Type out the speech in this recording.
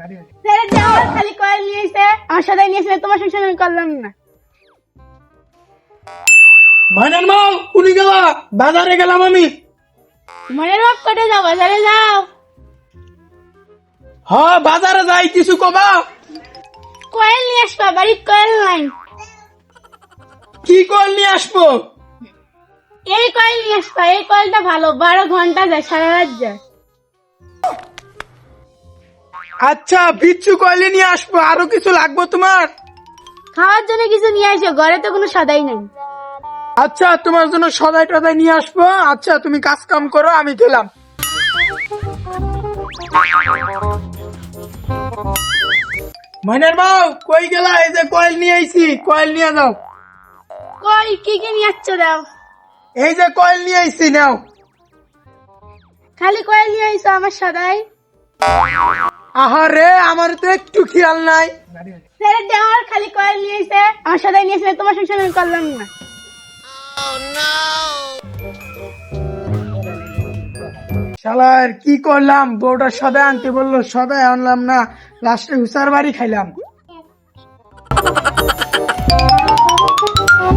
ছেড়ে দাও খালি কয়েল নিয়ে আমার সাথে নিয়ে তোমার সঙ্গে করলাম না। মাইনার মাও কুনি গেলা বাজারে গেলাম আমি। ভাব কটে যাও বাজারে যাও। হ বাজারে যাই কিছু কবা। কয়েল নিয়ে আসবা বাড়ির কয়েল নাই। কি কল নিয়ে আসব? এই কয়েল নিয়ে আসবা এই কয়েলটা ভালো বারো ঘণ্টা যায় সারা রাত যায়। আচ্ছা বিচ্ছু কয়লে নিয়ে আসব? আরও কিছু লাগবো তোমার? খাওয়ার জন্য কিছু নিয়ে আসো ঘরে তো কোনো সদাই নেই। আচ্ছা তোমার জন্য সদাই টদাই নিয়ে আসব। আচ্ছা তুমি কাজ কাম করো আমি গেলাম মাইনার মাও কই গেলা? এই যে কয়েল নিয়ে আইছি কয়েল নিয়ে যাও। কই কি কি নিয়ে আসছো দাও? এই যে কয়েল নিয়ে আইছি নাও। খালি কয়েল নিয়ে আইসো আমার সদাই? আহারে আমার তো একটু খেয়াল নাই। ছেড়ে দেওয়ার খালি কয়েল নিয়েছে আমার সাথে নিয়েছে তোমার সঙ্গে আমি করলাম না। শালার কি করলাম? বউটা সদাই আনতে বলল সদাই আনলাম না লাস্টে হুসার বাড়ি খাইলাম।